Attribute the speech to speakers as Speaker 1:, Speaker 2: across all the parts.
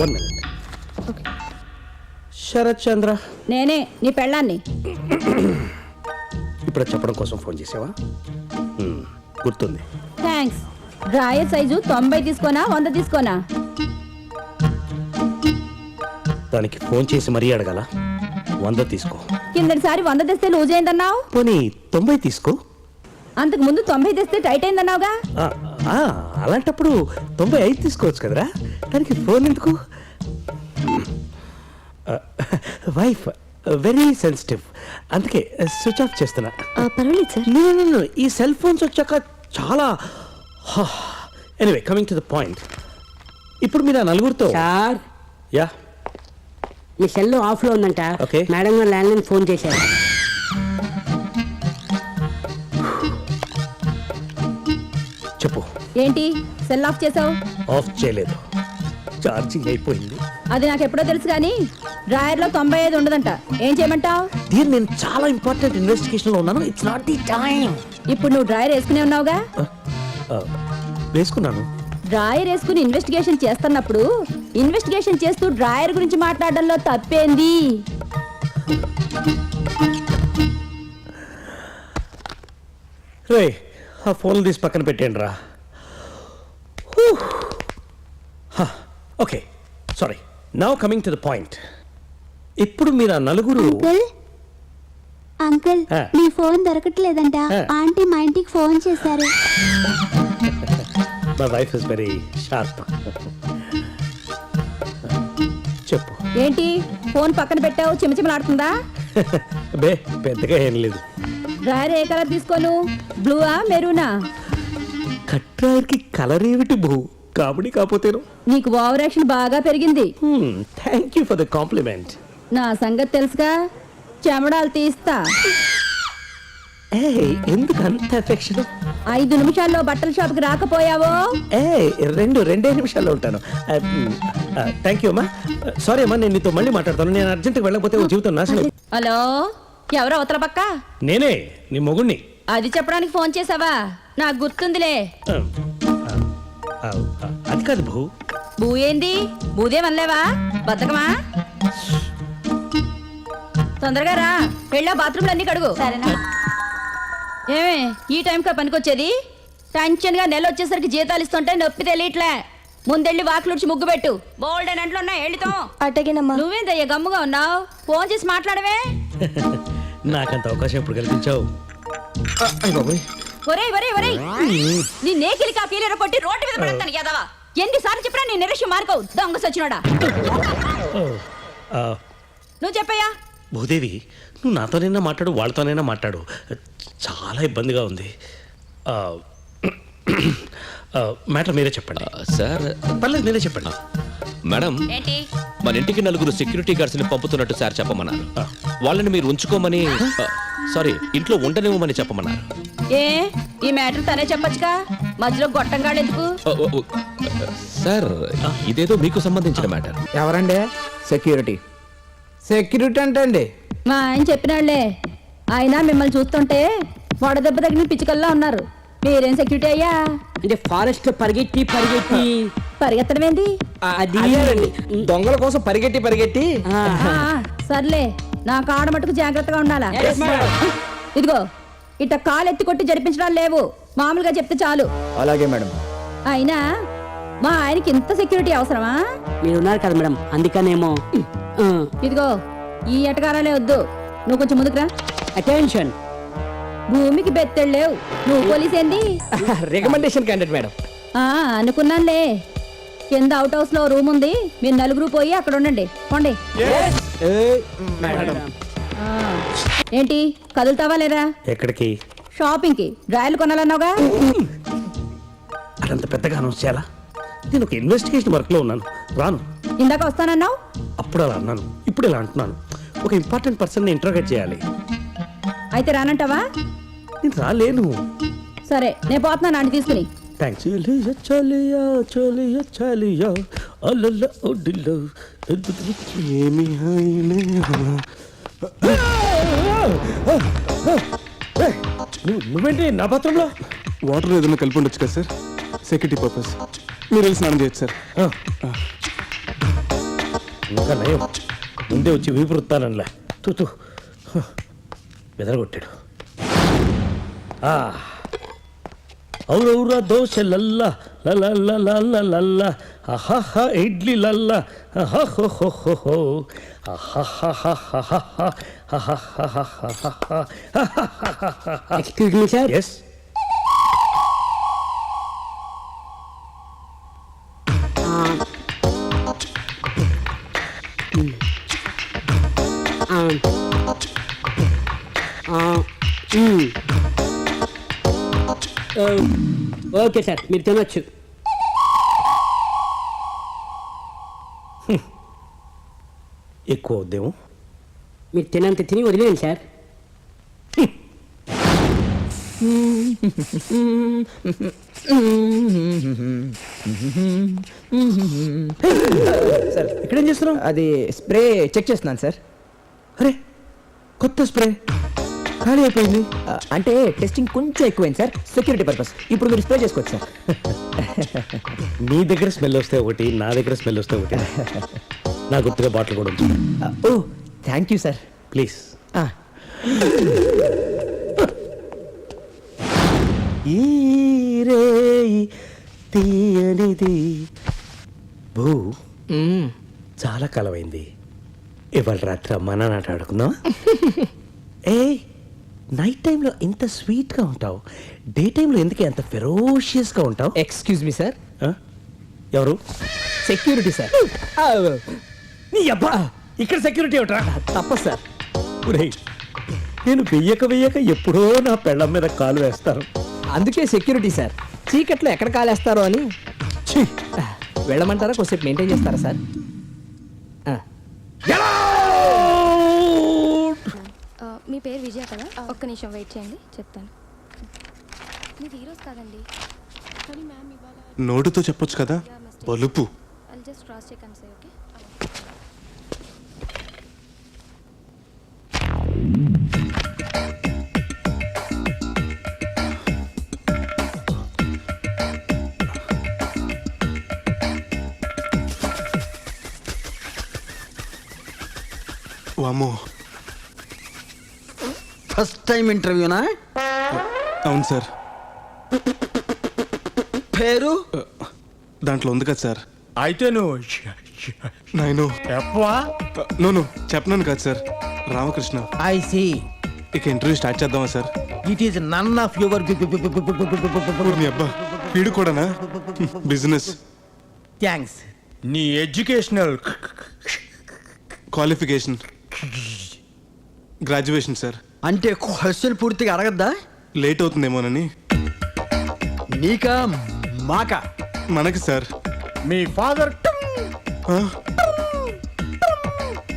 Speaker 1: One minute Sarath చంద్ర.
Speaker 2: నేనే నీ పెళ్ళాన్ని.
Speaker 1: ఇప్పుడు చెప్పడం కోసం ఫోన్ చేసావా? మ్మ్, గుర్తుంది.
Speaker 2: థ్యాంక్స్ డ్రాయర్ సైజు తొంభై తీసుకోనా వంద తీసుకోనా?
Speaker 1: దానికి ఫోన్ చేసి మరీ అడగాల? వంద తీసుకో.
Speaker 2: కిందటిసారి వంద తెస్తే లూజ్ అయిందన్నావు?
Speaker 1: పోనీ తొంభై తీసుకో.
Speaker 2: అంతకు ముందు తొంభై తెస్తే టైట్ అయిందన్నావుగా?
Speaker 1: ఆ, ఆ, అలాంటప్పుడు తొంభై ఐదు తీసుకోవచ్చు కదరా? దానికి ఫోన్ ఎందుకు? వైఫ్ వెరీ సెన్సిటివ్ అందుకే స్విచ్ ఆఫ్ చేస్తున్నా.
Speaker 2: పర్వాలేదు సార్.
Speaker 1: ఈ సెల్ ఫోన్స్ వచ్చాక చాలా anyway coming to the point ఇప్పుడు మీరు ఆ నలుగురితో
Speaker 3: సార్.
Speaker 1: యా
Speaker 3: మీ సెల్ ఆఫ్లో ఉందంట.
Speaker 1: Okay.
Speaker 3: మేడం గారు ల్యాండ్ లైన్ ఫోన్ చేశారు.
Speaker 2: ఏంటి? సెల్ ఆఫ్ చేసావు?
Speaker 1: ఆఫ్ చేయలేదు. ఛార్జింగ్ అయిపోయింది.
Speaker 2: అది నాకు ఎప్పుడో తెలుసు కానీ డ్రాయర్లో తొంభై ఐదు ఉండదంట. ఏం చేయమంటావు?
Speaker 1: దీన్ని నేను చాలా ఇంపార్టెంట్ ఇన్వెస్టిగేషన్లో ఉన్నాను. ఇట్స్ నాట్ ది టైం
Speaker 2: ఇప్పుడు నువ్వు డ్రాయర్ వేసుకునే ఉన్నావుగా?
Speaker 1: వేసుకున్నాను.
Speaker 2: డ్రాయర్ వేసుకుని ఇన్వెస్టిగేషన్ చేస్తున్నప్పుడు ఇన్వెస్టిగేషన్ చేస్తూ డ్రాయర్ గురించి మాట్లాడడంలో తప్పేంది?
Speaker 1: రే ఆ ఫోన్ తీసి పక్కన పెట్టేయండి రా okay sorry now coming to the point ఇప్పుడు మీరు ఆ నలుగురు
Speaker 4: అంకుల్? అంకుల్
Speaker 1: ఆ.
Speaker 4: మీ ఫోన్ దొరకట్లేదంట.
Speaker 1: ఆ.
Speaker 4: ఆంటీ మా ఇంటికి ఫోన్ చేశారు.
Speaker 1: My wife is very sharp చెప్పు.
Speaker 2: ఏంటి? ఫోన్ పక్కన పెట్టావు? చిమచిమలాడుతుందా?
Speaker 1: బే పెద్దగా ఏం లేదు.
Speaker 2: డ్రాయర్ ఏ కలర్ తీసుకోను? బ్లూవా మెరూనా?
Speaker 1: కట్రాయర్కి కలర్ ఏమిటి బహు కాబడి కాకపోతేను.
Speaker 2: నీకు ఓవర్ యాక్షన్ బాగా పెరిగింది.
Speaker 1: Thank you for the compliment
Speaker 2: నా సంగతి తెలుసుగా? చెమడాలు తీస్తా.
Speaker 1: ఎందుకు అంత ఎఫెక్షన్
Speaker 2: ఐదు నిమిషాల్లో బట్టల షాప్కి రాకపోయావో?
Speaker 1: ఏ రెండు రెండే నిమిషాల్లో ఉంటాను. థ్యాంక్ యూ అమ్మా. సారీ అమ్మా నేను నీతో మళ్ళీ మాట్లాడతాను. నేను అర్జెంట్గా వెళ్ళకపోతే జీవితం నాశనం.
Speaker 2: హలో ఎవరో అవతల పక్క?
Speaker 1: నేనే నీ మొగుణ్ణి.
Speaker 2: అది చెప్పడానికి ఫోన్ చేసావా? నాకు గుర్తుందిలే.
Speaker 1: అది కాదు బహు
Speaker 2: బూ ఏంది? బూదే వనలేవా? బతకమా? తొందరగా రా. వెళ్ళా బాత్రూమ్లు అన్ని కడుగు. సరేనా. ఏమే ఈ టైంకా పనికొచ్చేది? టెన్షన్గా నెల వచ్చేసరికి జీతాలు ఇస్తుంటే నొప్పి తెలియట్లే. ముందెళ్ళి వాకిలుడిచి ముగ్గు పెట్టు. బోల్డ్ అని అంట్లో ఉన్నాయి వెళ్ళితో.
Speaker 4: అటగినమ్మా.
Speaker 2: నువ్వేందయ్యా గమ్ముగా ఉన్నావు? ఫోన్ చేసి మాట్లాడవే.
Speaker 1: నాకంత అవకాశం ఎప్పుడు కల్పించావు?
Speaker 2: ఒరేయ్ ఒరేయ్ ఒరేయ్. నీ నేకిలి కాఫీలు కొట్టి రోడ్డు మీద పడతాను యాదవా. ఎన్నిసార్లు చెప్పినా నీ నిరక్ష్యం మార్కవు దొంగ సచ్చినోడా. నువ్వు చెప్పయ్యా.
Speaker 1: భూదేవి నువ్వు నాతోనైనా మాట్లాడు వాళ్ళతోనైనా మాట్లాడు. చాలా ఇబ్బందిగా ఉంది. ఆ, మ్యాటర్ మీరే చెప్పండి.
Speaker 5: సార్.
Speaker 1: పర్లేదు మీరే చెప్పండి.
Speaker 5: మేడం
Speaker 2: ఏంటి?
Speaker 5: మన ఇంటికి నలుగురు సెక్యూరిటీ గార్డ్స్ని పంపుతున్నట్టు సార్ చెప్పమన్నారు. వాళ్ళని మీరు ఉంచుకోమని సారీ ఇంట్లో ఉండనివ్వమని చెప్పమన్నారు.
Speaker 2: ఏ ఈ మ్యాటర్ తనే చెప్పొచ్చుగా? మధ్యలో గొట్టంగాడు ఎందుకు?
Speaker 5: సార్ ఇదేదో మీకు సంబంధించిన మ్యాటర్.
Speaker 6: ఎవరండి? సెక్యూరిటీ. సెక్యూరిటీ అంటే అండి
Speaker 2: మా ఆయన చెప్పినాళ్ళే. ఆయన మిమ్మల్ని చూస్తుంటే వడదెబ్బ తగిన పిచ్చుకల్లా ఉన్నారు. మీరేం సెక్యూరిటీ అయ్యా?
Speaker 3: అంటే ఫారెస్ట్ పరిగెట్టి పరిగెట్టి.
Speaker 2: పరిగెత్తడం ఏంది
Speaker 3: అది
Speaker 6: దొంగల కోసం పరిగెట్టి పరిగెట్టి.
Speaker 2: సర్లే. నా కాడ మటుకు జాగ్రత్తగా ఉండాలా? ఇదిగో ఇట్ట కాలు ఎత్తి కొట్టి జరిపించడాలు లేవు. మామూలుగా చెప్తే చాలు.
Speaker 6: అలాగే మేడం.
Speaker 2: అయినా మా ఆయనకి ఇంత సెక్యూరిటీ అవసరమా?
Speaker 3: మీరు ఉన్నారు కదా మేడం. అందుకనేమో.
Speaker 2: ఇదిగో ఈ ఎటకారాలే వద్దు. నువ్వు కొంచెం ముందుకురా
Speaker 3: అటెన్షన్
Speaker 2: భూమికి బెత్తెళ్ళేవు. నువ్వు పోలీస్ ఏంది?
Speaker 6: రికమెండేషన్ క్యాండిడేట్ మేడం
Speaker 2: ఆ, అనుకున్నానులే. కింద అవుట్ హౌస్లో రూమ్ ఉంది. మీరు నలుగురు పోయి అక్కడ ఉండండి. పోండి. ఆ, ఏంటి కదులుతావా లేదా?
Speaker 1: ఎక్కడికి?
Speaker 2: షాపింగ్కి. డ్రాయలు కొనాలన్నావుగా?
Speaker 1: అదంత పెద్దగా అనౌన్స్ చేయాలా? నేను ఒక ఇన్వెస్టిగేషన్ వర్క్లో ఉన్నాను. రాను.
Speaker 2: ఇందాక వస్తానన్నావు?
Speaker 1: అప్పుడు అలా అన్నాను. ఇప్పుడు ఇలా అంటున్నాను. ఒక ఇంపార్టెంట్ పర్సన్ని ఇంట్రోగేట్ చేయాలి.
Speaker 2: అయితే రానంటావా?
Speaker 1: నేను రాలేను.
Speaker 2: సరే నేను పోతున్నాను ఆంటీ తీసుకుని.
Speaker 1: థ్యాంక్స్. చలియా చలియా చలియా చలియా. అల్లల్ల ఒడిలో. ఏమి నువ్వేంటి నా పత్రంలో
Speaker 7: వాటర్ ఏదైనా కలిపి ఉండొచ్చు కదా సార్? సెక్యూరిటీ పర్పస్ మీరు వెళ్ళి స్నానం చేయొచ్చు సార్.
Speaker 1: ఇంకా నయం. ముందే వచ్చి వీపు వృత్తానంలా తూ తూ. బెదరగొట్టాడు. ఔరౌర దోశ లల్ల అహహ idli లల్ల
Speaker 3: excuse me sir
Speaker 1: yes
Speaker 3: okay sir మీరు తినొచ్చు.
Speaker 1: ఎక్కువ ఉద్యమం
Speaker 3: మీరు తినంత తిని వదిలేయండి సార్.
Speaker 1: సార్ ఇక్కడేం చేస్తున్నావు?
Speaker 6: అది స్ప్రే చెక్ చేస్తున్నాను సార్.
Speaker 1: అరే కొత్త స్ప్రే. ఖాళీ అయిపోయింది.
Speaker 6: అంటే టెస్టింగ్ కొంచెం ఎక్కువైంది సార్. Security purpose. ఇప్పుడు మీరు స్ప్రే చేసుకోవచ్చు సార్.
Speaker 1: నీ దగ్గర స్మెల్ వస్తే ఒకటి నా దగ్గర స్మెల్ వస్తే ఒకటి. నా గుర్తుగా బాటిల్ కూడా ఉంది.
Speaker 6: ఓ థ్యాంక్ యూ సార్.
Speaker 1: ప్లీజ్. తీయనిది. భూ. చాలా కాలమైంది. ఇవాళ రాత్రి అమ్మా ఆట ఆడుకుందాం ఏ నైట్ టైంలో ఇంత స్వీట్గా ఉంటావు. డే టైంలో ఎందుకు అంత ఫెరోషియస్గా ఉంటావు?
Speaker 6: Excuse me sir?
Speaker 1: ఎవరు?
Speaker 6: సెక్యూరిటీ సార్
Speaker 1: నీ అబ్బా! ఇక్కడ సెక్యూరిటీ ఏమిట్రా?
Speaker 6: తప్పదు సార్
Speaker 1: ఒరేయ్, నేను వెయ్యక వెయ్యక ఎప్పుడో నా పెళ్ళం మీద కాలు వేస్తాను.
Speaker 6: అందుకే సెక్యూరిటీ సార్ చీకట్లో ఎక్కడ కాలేస్తారో అని.
Speaker 1: ఛీ!
Speaker 6: వెళ్ళమంటారా? కొద్దిసేపు మెయింటైన్ చేస్తారా సార్
Speaker 8: మీ పేరు విజయ కదా? ఒక్క నిమిషం వెయిట్ చేయండి చెప్తాను. మీది ఈరోజు కాదండి. కానీ మ్యామ్ ఇవాళ
Speaker 7: నోటుతో చెప్పొచ్చు కదా? పలుపు
Speaker 8: I just cross check and say okay
Speaker 7: వామ్మో.
Speaker 9: ఫస్ట్ టైం ఇంటర్వ్యూనా
Speaker 7: అవును సార్
Speaker 9: పేరు
Speaker 7: దాంట్లో ఉంది కదా సార్
Speaker 9: అయితే నువ్వు
Speaker 7: నేను
Speaker 9: చెప్పవా
Speaker 7: నో నో చెప్పనాను కాదు సార్ రామకృష్ణ
Speaker 9: ఐ సి
Speaker 7: ఇక ఇంటర్వ్యూ స్టార్ట్ చేద్దామా sir
Speaker 9: it is none of your
Speaker 7: నీ అబ్బా వీడు కూడానా బిజినెస్
Speaker 9: థ్యాంక్స్ నీ ఎడ్యుకేషనల్
Speaker 7: క్వాలిఫికేషన్ గ్రాడ్యుయేషన్ సార్
Speaker 9: అంటే క్వశ్చన్ పూర్తిగా అడగద్దా
Speaker 7: లేట్ అవుతుందేమోనని
Speaker 9: నీకా మాక
Speaker 7: మనకి సార్
Speaker 9: మీ ఫాదర్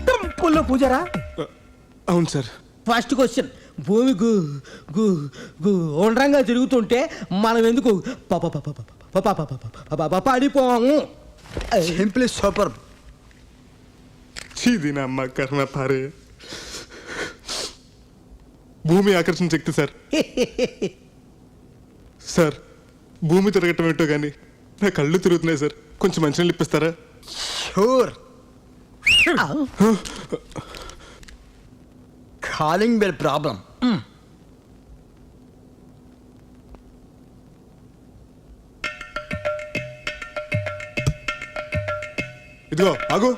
Speaker 9: టెంపుల్లో పూజారా
Speaker 7: అవును సార్
Speaker 9: ఫస్ట్ క్వశ్చన్ భూమి గు గు గు ఉండరంగా తిరుగుతుంటే మనం ఎందుకు పాప సింప్లీ సూపర్
Speaker 7: చీది నమ్మ పారే భూమి ఆకర్షణ శక్తి సార్. సార్ భూమి తిరగటం ఏంటో కానీ నా కళ్ళు తిరుగుతున్నాయి సార్. కొంచెం మంచినీళ్ళు ఇప్పిస్తారా?
Speaker 9: షూర్. Calling bell problem.
Speaker 7: ఇదిగో ఆగు.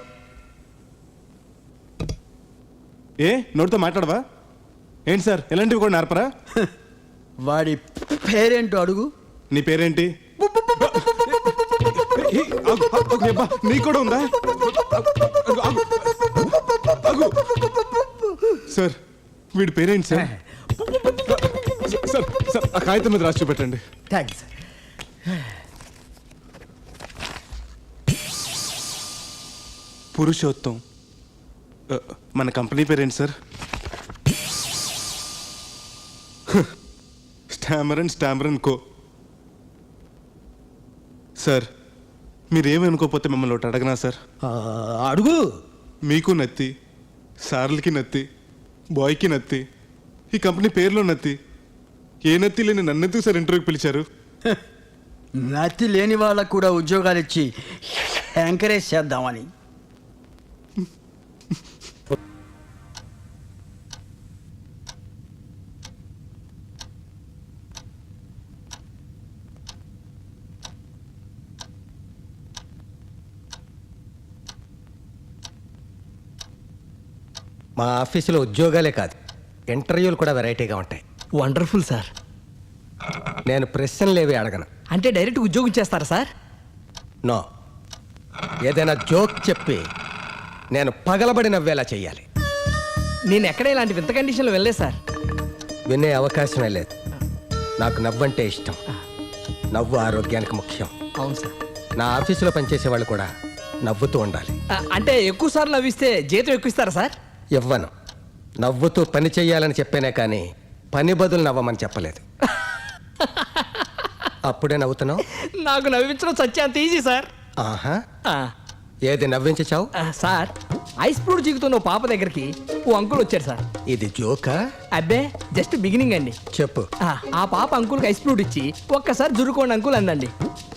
Speaker 7: ఏ నోటితో మాట్లాడవా? ఏంటి సార్? ఎలాంటివి కూడా నేర్పరా?
Speaker 9: వాడి పేరేంటో అడుగు.
Speaker 7: నీ పేరేంటి? ఏ, ఆగు, ఆగు, ఆగు, అబ్బా, నీకు కూడా ఉందా? ఆగు, ఆగు. ఆగు. సార్ వీడి పేరేంటి సార్? సార్ సార్ ఆ కాగితం మీద రాసి చూపెట్టండి.
Speaker 9: థ్యాంక్స్
Speaker 7: పురుషోత్తం. ఆ, మన కంపెనీ పేరేంటి సార్? స్టామరన్ స్టామరన్ కో. సార్ మీరేమనుకోకపోతే మిమ్మల్ని ఒకటి అడగనా సార్?
Speaker 9: అడుగు.
Speaker 7: మీకు నత్తి సార్లకి నత్తి బాయ్కి నత్తి ఈ కంపెనీ పేరులో నత్తి. ఏ నత్తి లేని నన్నెందుకు సార్ ఇంటర్వ్యూకి పిలిచారు?
Speaker 10: నతి లేని వాళ్ళకు కూడా ఉద్యోగాలు ఇచ్చి ఎంకరేజ్ చేద్దామని.
Speaker 11: మా ఆఫీసులో ఉద్యోగాలే కాదు ఇంటర్వ్యూలు కూడా వెరైటీగా ఉంటాయి.
Speaker 9: Wonderful sir.
Speaker 11: నేను ప్రశ్నలు ఏవి అడగను.
Speaker 9: అంటే డైరెక్ట్ ఉద్యోగం చేస్తారా సార్?
Speaker 11: నో. ఏదైనా జోక్ చెప్పి నేను పగలబడి నవ్వేలా చెయ్యాలి.
Speaker 9: నేను ఎక్కడ ఇలాంటి వింత కండిషన్లో వెళ్ళలేదు సార్.
Speaker 11: వినే అవకాశమే లేదు. నాకు నవ్వంటే ఇష్టం. నవ్వు ఆరోగ్యానికి ముఖ్యం.
Speaker 9: అవును సార్.
Speaker 11: నా ఆఫీసులో పనిచేసే వాళ్ళు కూడా నవ్వుతూ ఉండాలి.
Speaker 9: అంటే ఎక్కువ సార్లు నవ్విస్తే జీతం ఎక్కువ ఇస్తారా సార్?
Speaker 11: ఇవ్వను. నవ్వుతూ పని చెయ్యాలని చెప్పానే కానీ పని బదులు నవ్వమని చెప్పలేదు. అప్పుడే నవ్వుతున్నావు?
Speaker 9: నాకు నవ్వించడం సత్యాంత ఈజీ సార్.
Speaker 11: ఆహా. ఏది నవ్వించి చావు?
Speaker 9: ఆ, సార్ ఐస్ ఫ్రూట్ జీకుతున్న ఓ పాప దగ్గరికి ఓ అంకుల్ వచ్చారు సార్.
Speaker 11: ఇది జోకా?
Speaker 9: అబ్బే జస్ట్ బిగినింగ్ అండి.
Speaker 11: చెప్పు.
Speaker 9: ఆ, ఆ పాప అంకుల్కి ఐస్ ఫ్రూట్ ఇచ్చి ఒక్కసారి జురుకోండి అంకుల్ అందండి.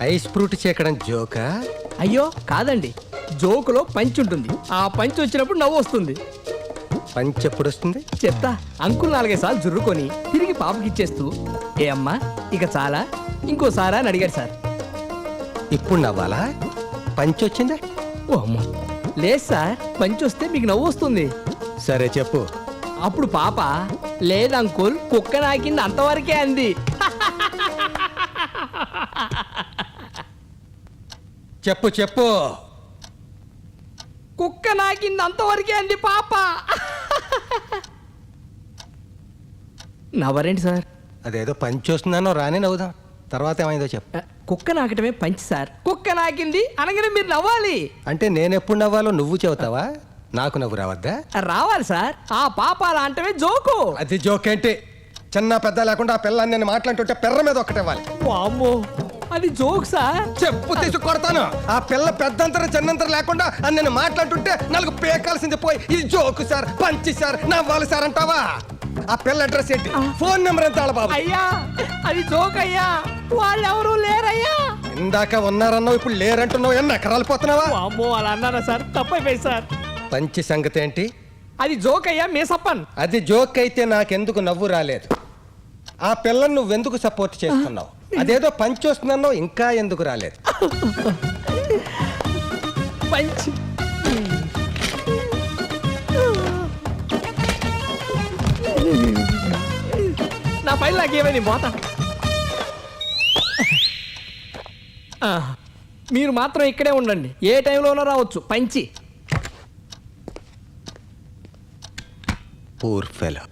Speaker 11: ఐస్ ఫ్రూట్ చేకడం జోకా?
Speaker 9: అయ్యో కాదండి. జోకులో పంచ్ ఉంటుంది. ఆ పంచ్ వచ్చినప్పుడు నవ్వు వస్తుంది.
Speaker 11: పంచి ఎప్పుడు వస్తుంది
Speaker 9: చెప్తా. అంకుల్ నాలుగైదు సార్లు జుర్రుకొని తిరిగి పాపకి ఇచ్చేస్తూ ఏ అమ్మా ఇక చాలా. ఇంకోసారా అని అడిగాడు సార్.
Speaker 11: ఇప్పుడు నవ్వాలా? పంచి వచ్చిందా?
Speaker 9: ఓ అమ్మ. లేదు సార్ పంచ్ వస్తే మీకు నవ్వు వస్తుంది.
Speaker 11: సరే చెప్పు.
Speaker 9: అప్పుడు పాప లేదు అంకుల్ కుక్క నాకింది అంతవరకే అంది.
Speaker 11: చెప్పు చెప్పు.
Speaker 9: కుక్క నాకింది అంతవరకే అంది పాప. నవ్వరేంటి సార్?
Speaker 11: అదేదో పంచి వస్తుందనో రాని నవ్వుదాం. తర్వాత ఏమైందో చెప్పు.
Speaker 9: కుక్క నాకటమే పంచి సార్. కుక్క నాకింది అనగానే మీరు నవ్వాలి.
Speaker 11: అంటే నేను ఎప్పుడు నవ్వాలో నువ్వు చెబుతావా? నాకు నవ్వు రావద్దా?
Speaker 9: రావాలి సార్. ఆ పాప అలా అంటమే జోకు.
Speaker 11: అది జోకేంటి? చిన్న పెద్ద లేకుండా ఆ పిల్లని నేను మాట్లాడుతుంటే పెర్ర మీద ఒకటి ఇవ్వాలి
Speaker 9: వామ్మో. అది జోక్ సార్
Speaker 11: చెప్పు తీసి కొడతాను. ఆ పిల్ల పెద్దంతరం చిన్నంతరం లేకుండా అని నేను మాట్లాడుతుంటే నాలుగు పేకాల్సింది పోయి ఇది జోకు సార్ పంచి సార్ నవ్వాలి సార్ అంటావా? ఆ పిల్ల అడ్రస్ ఏంటి? ఫోన్ నెంబర్ ఎంత బాబు
Speaker 9: అయ్యా అది జోక్ అయ్యా. వాళ్ళు ఎవరు లేరయ్యా.
Speaker 11: ఇందాక ఉన్నారన్నావు ఇప్పుడు లేరంటున్నావు ఎన్న ఎకరాలు పోతున్నావా?
Speaker 9: వామ్మో అలా అన్నారా సార్? తప్పైపోయింది సార్.
Speaker 11: పంచి సంగతి ఏంటి?
Speaker 9: అది జోక్ అయ్యా మేసప్పన్.
Speaker 11: అది జోక్ అయితే నాకెందుకు నవ్వు రాలేదు? ఆ పిల్లని నువ్వెందుకు సపోర్ట్ చేస్తున్నావు? అదేదో పంచి వస్తుందన్నావు ఇంకా ఎందుకు రాలేదు?
Speaker 9: పంచ్. నా పైన నాకేమైంది ఆ, మీరు మాత్రం ఇక్కడే ఉండండి. ఏ టైంలోనో రావచ్చు. పంచి.
Speaker 11: Poor fellow